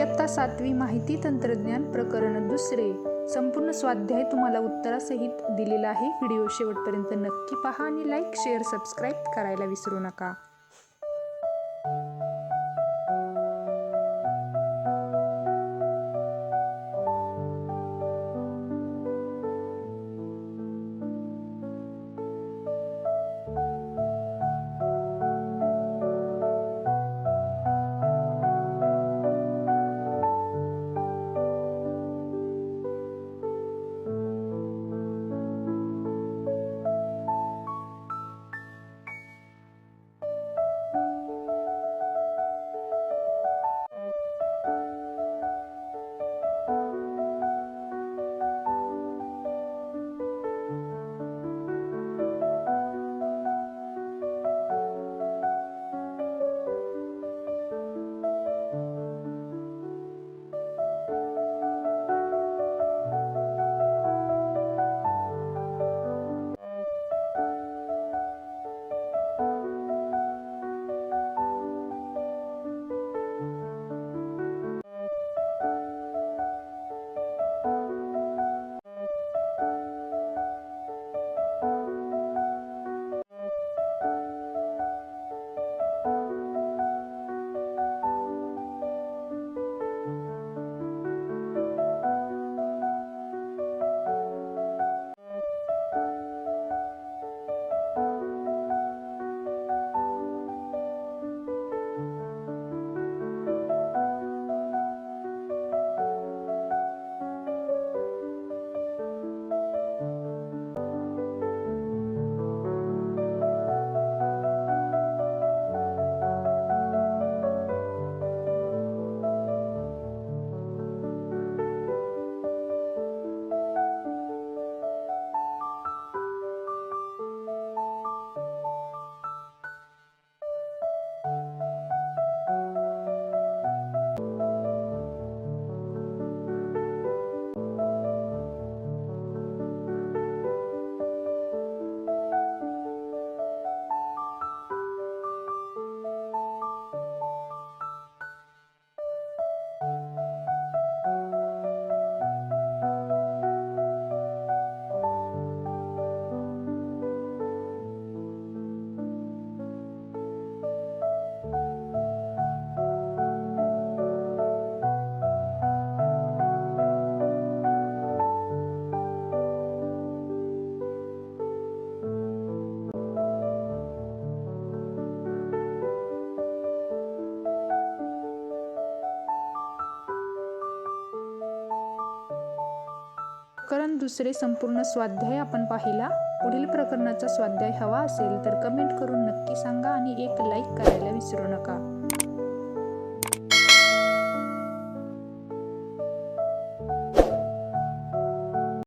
इयत्ता सातवी माहिती तंत्रज्ञान प्रकरण दुसरे. संपूर्ण स्वाध्याय तुम्हाला उत्तरासहित दिलेला आहे. व्हिडिओ शेवटपर्यंत नक्की पहा आणि लाईक शेअर सबस्क्राईब करायला विसरू नका. प्रकरण दुसरे संपूर्ण स्वाध्याय आपण पाहिला. पुढील प्रकरणाचा स्वाध्याय हवा असेल तर कमेंट करून नक्की सांगा आणि एक लाईक करायला विसरू नका.